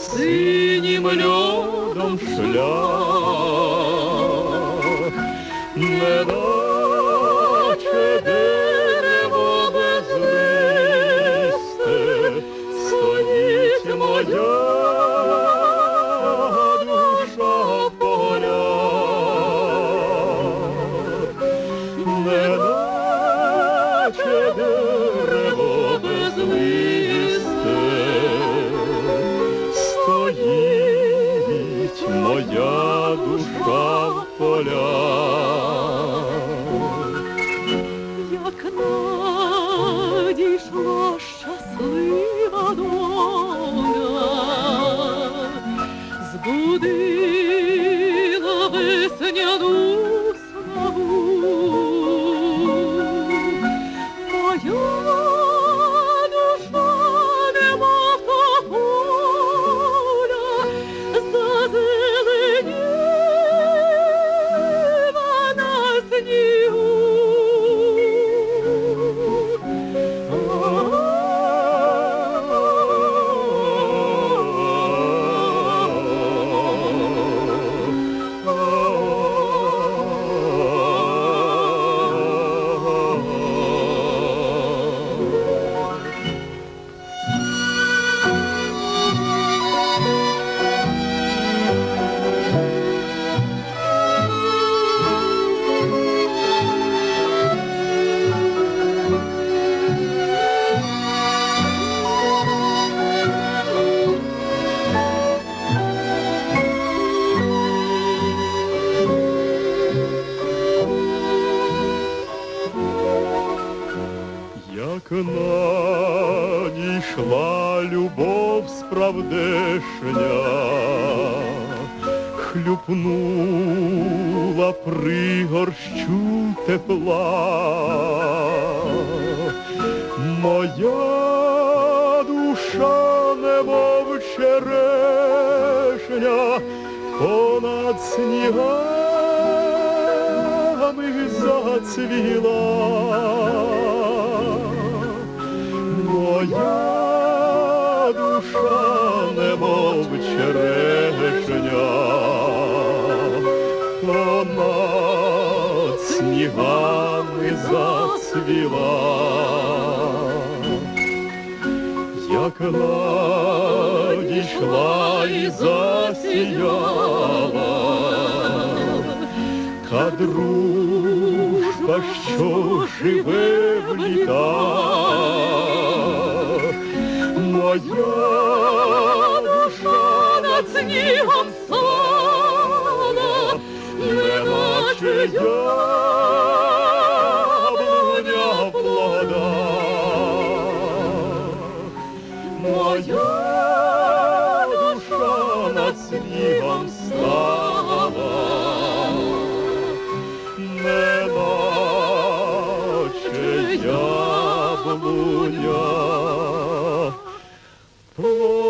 синім льодом шлях. Душа поля. як надійшла щаслива доля, збудила весняну Як надійшла любов справдешня, хлюпнула пригорщу тепла, моя душа немов черешня понад снігами зацвіла. Немов черешня, понад снігами зацвіла, як надійшла і засіяла, та дружба, що живе в літах, моя над снігом слава, неначе яблуня плода. Моя душа над снігом слава, неначе яблуня плода.